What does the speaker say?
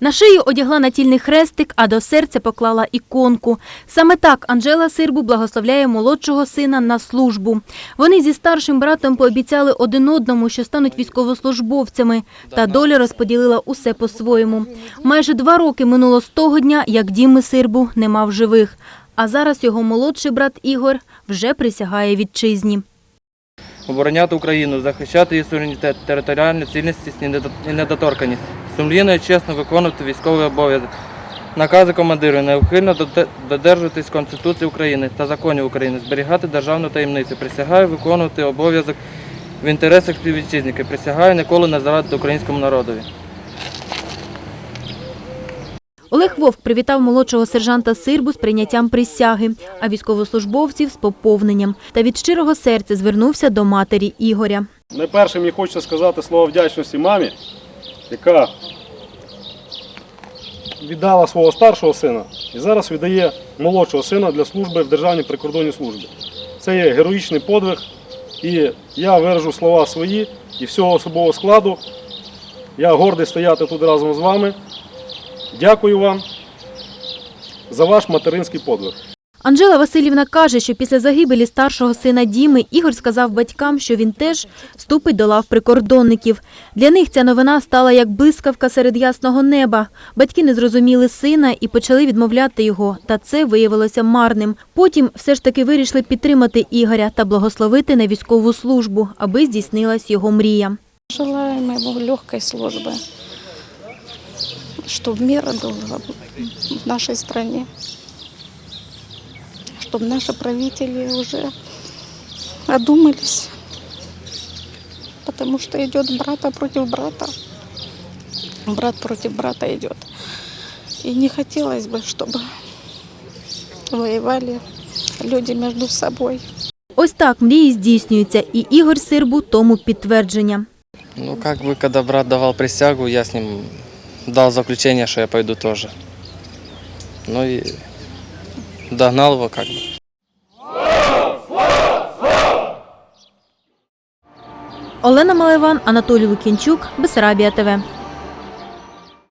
На шию одягла натільний хрестик, а до серця поклала іконку. Саме так Анжела Сирбу благословляє молодшого сина на службу. Вони зі старшим братом пообіцяли один одному, що стануть військовослужбовцями. Та доля розподілила усе по-своєму. Майже два роки минуло з того дня, як Діми Сирбу не мав живих. А зараз його молодший брат Ігор вже присягає вітчизні. обороняти Україну, захищати її суверенітет, територіальну цілісність і недо- недоторканість, сумлінно і чесно виконувати військовий обов'язок, накази командиру, неухильно додержуватись Конституції України та законів України, зберігати державну таємницю, присягаю виконувати обов'язок в інтересах співвітчизників, присягаю ніколи не зрадити українському народові. Олег Вовк привітав молодшого сержанта Сирбу з прийняттям присяги, а військовослужбовців з поповненням. Та від щирого серця звернувся до матері Ігоря. Найперше мені хочеться сказати слово вдячності мамі, яка віддала свого старшого сина і зараз віддає молодшого сина для служби в Державній прикордонній службі. Це є героїчний подвиг, і я виражу слова свої і всього особового складу. Я гордий стояти тут разом з вами. Дякую вам за ваш материнський подвиг. Анжела Васильівна каже, що після загибелі старшого сина Діми Ігор сказав батькам, що він теж вступить до лав прикордонників. Для них ця новина стала як блискавка серед ясного неба. Батьки не зрозуміли сина і почали відмовляти його, та це виявилося марним. Потім все ж таки вирішили підтримати Ігоря та благословити на військову службу, аби здійснилась його мрія. Желаем ему легкой службы, чтобы мир был в нашей стране, чтобы наши правители уже одумались, потому что идет брата против брата, брат против брата идет. И не хотелось бы, чтобы воевали люди между собой. Ось так мрії здійснюються, і Ігор Сирбу тому підтвердження. Ну, как бы, когда брат давал присягу, я с ним дал заключение, что я пойду тоже. Ну и догнал его как бы. Олена Малеван, Анатолій Лукінчук, Бесарабія ТВ.